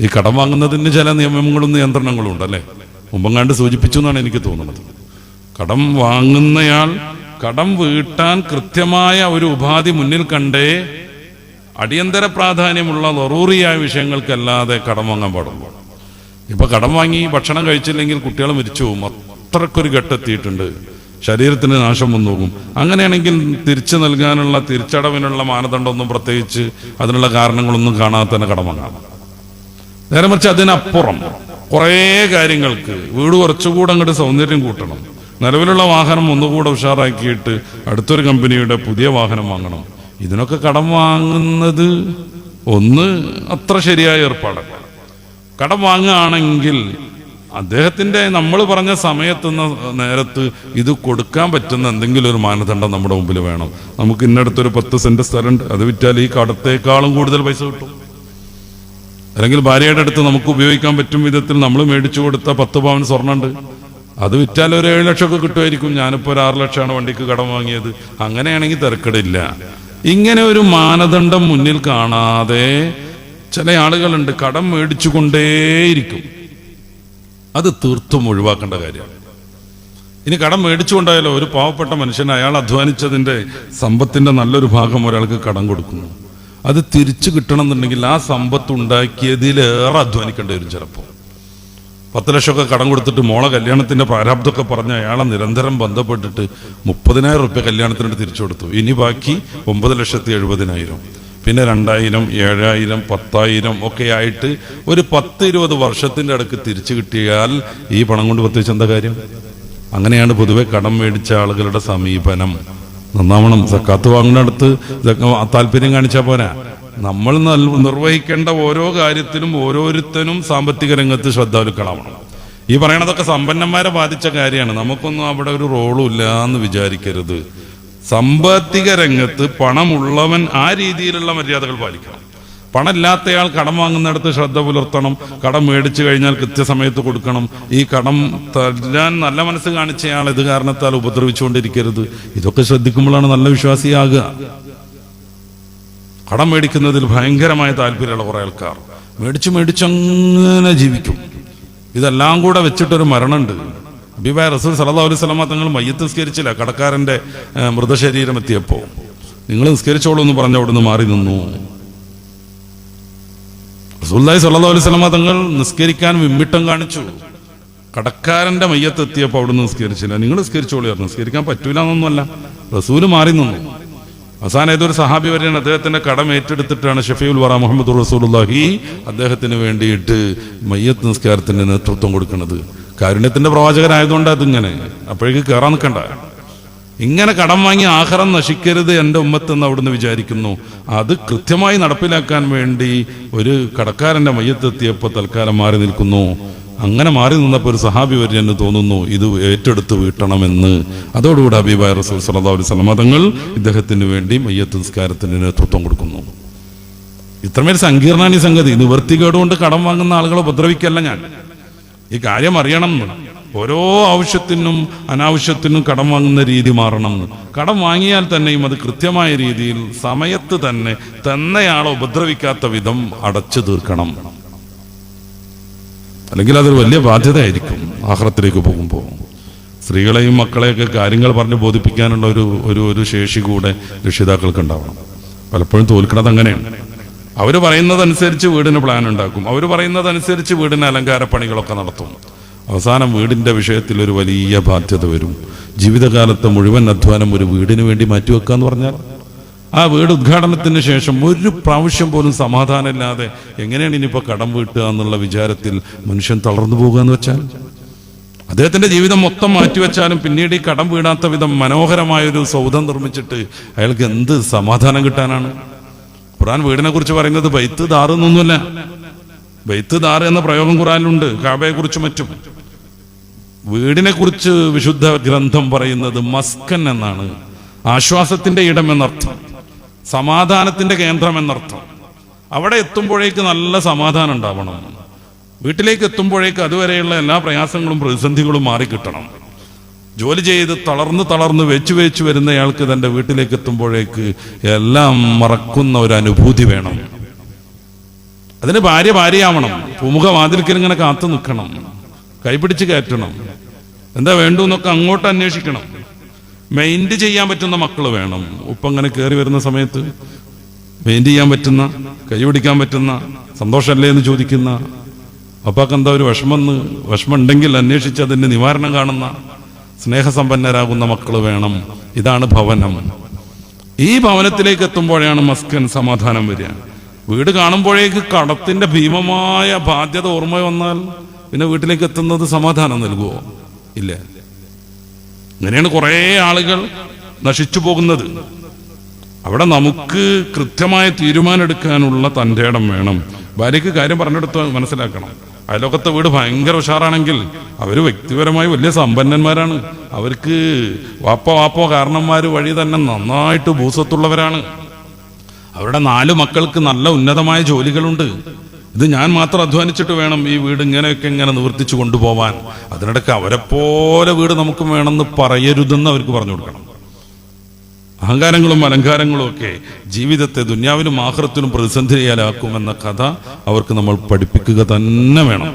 ഈ കടം വാങ്ങുന്നതിന് ചില നിയമങ്ങളും നിയന്ത്രണങ്ങളും ഉണ്ട് അല്ലേ? മുമ്പങ്ങാണ്ട് സൂചിപ്പിച്ചു എന്നാണ് എനിക്ക് തോന്നുന്നത്. കടം വാങ്ങുന്നയാൾ കടം വീട്ടാൻ കൃത്യമായ ഒരു ഉപാധി മുന്നിൽ കണ്ടേ അടിയന്തര പ്രാധാന്യമുള്ള ലറൂറിയായ വിഷയങ്ങൾക്കല്ലാതെ കടം വാങ്ങാൻ പാടുള്ളൂ. ഇപ്പൊ കടം വാങ്ങി ഭക്ഷണം കഴിച്ചില്ലെങ്കിൽ കുട്ടികൾ മരിച്ചു പോകും. അത്രക്കൊരു ഘട്ടെത്തിയിട്ടുണ്ട്. ശരീരത്തിന് നാശം വന്നു പോകും അങ്ങനെയാണെങ്കിൽ തിരിച്ചു നൽകാനുള്ള തിരിച്ചടവിനുള്ള മാനദണ്ഡമൊന്നും പ്രത്യേകിച്ച് അതിനുള്ള കാരണങ്ങളൊന്നും കാണാതെ തന്നെ കടം വാങ്ങാം. നേരെ മറിച്ച് അതിനപ്പുറം കുറേ കാര്യങ്ങൾക്ക് വീട് കുറച്ചുകൂടെ അങ്ങോട്ട് സൗന്ദര്യം കൂട്ടണം. നിലവിലുള്ള വാഹനം ഒന്നുകൂടെ ഉഷാറാക്കിയിട്ട് അടുത്തൊരു കമ്പനിയുടെ പുതിയ വാഹനം വാങ്ങണം. ഇതിനൊക്കെ കടം വാങ്ങുന്നത് ഒന്ന് അത്ര ശരിയായ ഏർപ്പാടല്ല കടം വാങ്ങുകയാണെങ്കിൽ അദ്ദേഹത്തിന്റെ നമ്മൾ പറഞ്ഞ സമയത്തുന്ന നേരത്ത് ഇത് കൊടുക്കാൻ പറ്റുന്ന എന്തെങ്കിലും ഒരു മാനദണ്ഡം നമ്മുടെ മുമ്പിൽ വേണം. നമുക്ക് ഇന്നടുത്തൊരു പത്ത് സെന്റ് സ്ഥലമുണ്ട്. അത് വിറ്റാൽ ഈ കടത്തേക്കാളും കൂടുതൽ പൈസ കിട്ടും. അല്ലെങ്കിൽ ഭാര്യയുടെ അടുത്ത് നമുക്ക് ഉപയോഗിക്കാൻ പറ്റും വിധത്തിൽ നമ്മൾ മേടിച്ചു കൊടുത്ത പത്ത് പവൻ സ്വർണുണ്ട്. അത് വിറ്റാൽ ഒരു ഏഴ് ലക്ഷമൊക്കെ കിട്ടുമായിരിക്കും. ഞാനിപ്പോൾ ഒരു ആറ് ലക്ഷമാണ് വണ്ടിക്ക് കടം വാങ്ങിയത്. അങ്ങനെയാണെങ്കിൽ തിരക്കടില്ല. ഇങ്ങനെ ഒരു മാനദണ്ഡം മുന്നിൽ കാണാതെ ചില ആളുകളുണ്ട് കടം മേടിച്ചു കൊണ്ടേയിരിക്കും അത് തീർത്തും ഒഴിവാക്കേണ്ട കാര്യമാണ്. ഇനി കടം മേടിച്ചു കൊണ്ടായാലോ ഒരു പാവപ്പെട്ട മനുഷ്യൻ അയാൾ അധ്വാനിച്ചതിന്റെ സമ്പത്തിന്റെ നല്ലൊരു ഭാഗം ഒരാൾക്ക് കടം കൊടുക്കുന്നു. അത് തിരിച്ചു കിട്ടണം എന്നുണ്ടെങ്കിൽ ആ സമ്പത്ത് ഉണ്ടാക്കിയതിലേറെ അധ്വാനിക്കേണ്ടി വരും ചിലപ്പോൾ. പത്ത് ലക്ഷമൊക്കെ കടം കൊടുത്തിട്ട് മോളെ കല്യാണത്തിന്റെ പ്രാരാബ്ദമൊക്കെ പറഞ്ഞ അയാളെ നിരന്തരം ബന്ധപ്പെട്ടിട്ട് മുപ്പതിനായിരം റുപ്യ കല്യാണത്തിനോട് തിരിച്ചു കൊടുത്തു. ഇനി ബാക്കി ഒമ്പത് ലക്ഷത്തി എഴുപതിനായിരം. പിന്നെ രണ്ടായിരം ഏഴായിരം പത്തായിരം ഒക്കെ ആയിട്ട് ഒരു പത്ത് ഇരുപത് വർഷത്തിന്റെ അടുക്ക് തിരിച്ചു കിട്ടിയാൽ ഈ പണം കൊണ്ട് പ്രത്യേകിച്ച് എന്താ കാര്യം? അങ്ങനെയാണ് പൊതുവെ കടം മേടിച്ച ആളുകളുടെ സമീപനം. നന്നാവണം. സക്കാത്ത് വാങ്ങുന്നിടത്ത് താല്പര്യം കാണിച്ചാൽ പോരാ. നമ്മൾ നിർവഹിക്കേണ്ട ഓരോ കാര്യത്തിലും ഓരോരുത്തരും സാമ്പത്തിക രംഗത്ത് ശ്രദ്ധാലുക്കളാവണം. ഈ പറയണതൊക്കെ സമ്പന്നന്മാരെ ബാധിച്ച കാര്യമാണ്. നമുക്കൊന്നും അവിടെ ഒരു റോളും ഇല്ല എന്ന് വിചാരിക്കരുത്. സാമ്പത്തിക രംഗത്ത് പണമുള്ളവൻ ആ രീതിയിലുള്ള മര്യാദകൾ പാലിക്കണം. പണമില്ലാത്തയാൾ കടം വാങ്ങുന്നിടത്ത് ശ്രദ്ധ പുലർത്തണം. കടം മേടിച്ചു കഴിഞ്ഞാൽ കൃത്യസമയത്ത് കൊടുക്കണം. ഈ കടം തല്ലാൻ നല്ല മനസ്സ് കാണിച്ചയാൾ ഇത് കാരണത്താൽ ഉപദ്രവിച്ചുകൊണ്ടിരിക്കരുത്. ഇതൊക്കെ ശ്രദ്ധിക്കുമ്പോഴാണ് നല്ല വിശ്വാസിയാകുക. കടം മേടിക്കുന്നതിൽ ഭയങ്കരമായ താല്പര്യമുള്ള കുറെ ആൾക്കാർ. മേടിച്ച് മേടിച്ചങ്ങനെ ജീവിക്കും. ഇതെല്ലാം കൂടെ വെച്ചിട്ടൊരു മരണമുണ്ട്. അബിബായ റസൂൽ സല്ലാ അലൈഹി സ്വലമ തങ്ങൾ മയ്യത്ത് നിസ്കരിച്ചില്ല. കടക്കാരന്റെ മൃതശരീരം എത്തിയപ്പോൾ നിങ്ങൾ നിസ്കരിച്ചോളൂ എന്ന് പറഞ്ഞ അവിടുന്ന് മാറി നിന്നു. റസൂല്ലായി സല്ലാ വസല്ലം തങ്ങൾ നിസ്കരിക്കാൻ വിമ്മിട്ടം കാണിച്ചു. കടക്കാരന്റെ മയ്യത്ത് എത്തിയപ്പോൾ അവിടുന്ന് നിസ്കരിച്ചില്ല. നിങ്ങൾ നിസ്കരിച്ചോളി പറഞ്ഞു. നിസ്കരിക്കാൻ പറ്റൂല എന്നൊന്നുമല്ല റസൂൽ മാറി നിന്നു. അവസാനം ഏതൊരു സഹാബി വരെയാണ് അദ്ദേഹത്തിന്റെ കടം ഏറ്റെടുത്തിട്ടാണ് ഷഫീഉൽ വറ മുഹമ്മദ് റസൂലുള്ളാഹി അദ്ദേഹത്തിന് വേണ്ടിയിട്ട് മയ്യത്ത് നിസ്കാരത്തിന് നേതൃത്വം കൊടുക്കുന്നത്. കാരുണ്യത്തിന്റെ പ്രവാചകനായതുകൊണ്ട് അതിങ്ങനെ. അപ്പോഴേക്ക് കയറാൻ നിൽക്കണ്ട. ഇങ്ങനെ കടം വാങ്ങി ആഹാരം നശിക്കരുത് എന്റെ ഉമ്മത്തെന്ന് അവിടുന്ന് വിചാരിക്കുന്നു. അത് കൃത്യമായി നടപ്പിലാക്കാൻ വേണ്ടി ഒരു കടക്കാരന്റെ മയ്യത്തെത്തിയപ്പോൾ തൽക്കാലം മാറി നിൽക്കുന്നു. അങ്ങനെ മാറി നിന്നപ്പോൾ ഒരു സഹാബി വരെ എന്ന് തോന്നുന്നു ഇത് ഏറ്റെടുത്ത് വീട്ടണമെന്ന്. അതോടുകൂടി അബീബായ റസൂൽ സല്ലാ അലൈഹി വസല്ലം തങ്ങൾ ഇദ്ദേഹത്തിന് വേണ്ടി മയ്യത്ത് നിസ്കാരത്തിന് നേതൃത്വം കൊടുക്കുന്നു. ഇത്രമേൽ സങ്കീർണാണ് ഈ സംഗതി നിവർത്തികേടുകൊണ്ട് കടം വാങ്ങുന്ന ആളുകളെ ഉപദ്രവിക്കല്ല ഞാൻ. ഈ കാര്യം അറിയണം എന്ന്. ഓരോ ആവശ്യത്തിനും അനാവശ്യത്തിനും കടം വാങ്ങുന്ന രീതി മാറണം. കടം വാങ്ങിയാൽ തന്നെയും അത് കൃത്യമായ രീതിയിൽ സമയത്ത് തന്നെ തന്നെയാളെ ഉപദ്രവിക്കാത്ത വിധം അടച്ചു തീർക്കണം. അല്ലെങ്കിൽ അതൊരു വലിയ ബാധ്യതയായിരിക്കും ആഹ്റത്തിലേക്ക് പോകുമ്പോൾ. സ്ത്രീകളെയും മക്കളെയൊക്കെ കാര്യങ്ങൾ പറഞ്ഞ് ബോധിപ്പിക്കാനുള്ള ഒരു ഒരു ഒരു ശേഷി കൂടെ രക്ഷിതാക്കൾക്ക് ഉണ്ടാവണം പലപ്പോഴും തോൽക്കണത് അങ്ങനെയാണ്. അവർ പറയുന്നതനുസരിച്ച് വീടിന് പ്ലാൻ ഉണ്ടാക്കും. അവർ പറയുന്നതനുസരിച്ച് വീടിന് അലങ്കാര പണികളൊക്കെ നടത്തും. അവസാനം വീടിന്റെ വിഷയത്തിൽ ഒരു വലിയ ബാധ്യത വരും. ജീവിതകാലത്തെ മുഴുവൻ അധ്വാനം ഒരു വീടിന് വേണ്ടി മാറ്റിവെക്കുക എന്ന് പറഞ്ഞാൽ. ആ വീട് ഉദ്ഘാടനത്തിന് ശേഷം ഒരു പ്രാവശ്യം പോലും സമാധാനമില്ലാതെ എങ്ങനെയാണ് ഇനിയിപ്പോൾ കടം വീട്ടുക എന്നുള്ള വിചാരത്തിൽ മനുഷ്യൻ തളർന്നു പോകുക എന്ന് വെച്ചാൽ? അദ്ദേഹത്തിന്റെ ജീവിതം മൊത്തം മാറ്റിവെച്ചാലും പിന്നീട് ഈ കടം വീടാത്ത വിധം മനോഹരമായൊരു സൗധം നിർമ്മിച്ചിട്ട് അയാൾക്ക് എന്ത് സമാധാനം കിട്ടാനാണ്? ഖുറാൻ വീടിനെ കുറിച്ച് പറയുന്നത് ബൈത്ത് ദാറ് എന്നൊന്നുമല്ല. ബൈത്ത് ദാറ് എന്ന പ്രയോഗം ഖുറാനിലുണ്ട് കാബയെ കുറിച്ച് മറ്റും. വീടിനെ കുറിച്ച് വിശുദ്ധ ഗ്രന്ഥം പറയുന്നത് മസ്കൻ എന്നാണ്. ആശ്വാസത്തിന്റെ ഇടം എന്നർത്ഥം. സമാധാനത്തിന്റെ കേന്ദ്രം എന്നർത്ഥം. അവിടെ എത്തുമ്പോഴേക്ക് നല്ല സമാധാനം ഉണ്ടാവണം. വീട്ടിലേക്ക് എത്തുമ്പോഴേക്ക് അതുവരെയുള്ള എല്ലാ പ്രയാസങ്ങളും പ്രതിസന്ധികളും മാറിക്കിട്ടണം. ജോലി ചെയ്ത് തളർന്ന് തളർന്ന് വെച്ചു വെച്ചു വരുന്നയാൾക്ക് തന്റെ വീട്ടിലേക്ക് എത്തുമ്പോഴേക്ക് എല്ലാം മറക്കുന്ന ഒരു അനുഭൂതി വേണം. അതിന് ഭാര്യ ഭാര്യയാവണം. പൂമുഖ വാതിൽക്കൽ ഇങ്ങനെ കാത്തു നിൽക്കണം. കൈപിടിച്ച് കയറ്റണം. എന്താ വേണ്ടു എന്നൊക്കെ അങ്ങോട്ട് അന്വേഷിക്കണം. മെയിന്റ് ചെയ്യാൻ പറ്റുന്ന മക്കൾ വേണം. ഉപ്പ അങ്ങനെ കയറി വരുന്ന സമയത്ത് മെയിൻഡ് ചെയ്യാൻ പറ്റുന്ന കൈ പിടിക്കാൻ പറ്റുന്ന സന്തോഷമല്ലേ എന്ന് ചോദിക്കുന്ന അപ്പാക്ക് എന്താ ഒരു വിഷമെന്ന് വിഷമം ഉണ്ടെങ്കിൽ അന്വേഷിച്ച് അതിന്റെ നിവാരണം കാണുന്ന സ്നേഹസമ്പന്നരാകുന്ന മക്കൾ വേണം. ഇതാണ് ഭവനം. ഈ ഭവനത്തിലേക്ക് എത്തുമ്പോഴാണ് മസ്കൻ സമാധാനം വരിക. വീട് കാണുമ്പോഴേക്ക് കടത്തിന്റെ ഭീമമായ ബാധ്യത ഓർമ്മ വന്നാൽ പിന്നെ വീട്ടിലേക്ക് എത്തുന്നത് സമാധാനം നൽകുമോ ഇല്ല. അങ്ങനെയാണ് കുറേ ആളുകൾ നശിച്ചു പോകുന്നത്. അവിടെ നമുക്ക് കൃത്യമായ തീരുമാനമെടുക്കാനുള്ള തന്റെ ഇടം വേണം. ഭാര്യയ്ക്ക് കാര്യം പറഞ്ഞെടുത്ത് മനസ്സിലാക്കണം. അയലോക്കത്തെ വീട് ഭയങ്കര ഉഷാറാണെങ്കിൽ അവർ വ്യക്തിപരമായി വലിയ സമ്പന്നന്മാരാണ്. അവർക്ക് വാപ്പ വാപ്പോ കാരണന്മാർ വഴി തന്നെ നന്നായിട്ട് ഭൂസത്തുള്ളവരാണ് അവരുടെ നാല് മക്കൾക്ക് നല്ല ഉന്നതമായ ജോലികളുണ്ട്. ഇത് ഞാൻ മാത്രം അധ്വാനിച്ചിട്ട് വേണം ഈ വീട് ഇങ്ങനെയൊക്കെ ഇങ്ങനെ നിവർത്തിച്ചു കൊണ്ടുപോവാൻ. അതിനിടയ്ക്ക് അവരെ പോലെ വീട് നമുക്കും വേണമെന്ന് പറയരുതെന്ന് അവർക്ക് പറഞ്ഞു കൊടുക്കണം. അഹങ്കാരങ്ങളും അലങ്കാരങ്ങളും ഒക്കെ ജീവിതത്തെ ദുന്യാവിനും ആഹ്റത്തിനും പ്രതിസന്ധിയാലാക്കുമെന്ന കഥ അവർക്ക് നമ്മൾ പഠിപ്പിക്കുക തന്നെ വേണം.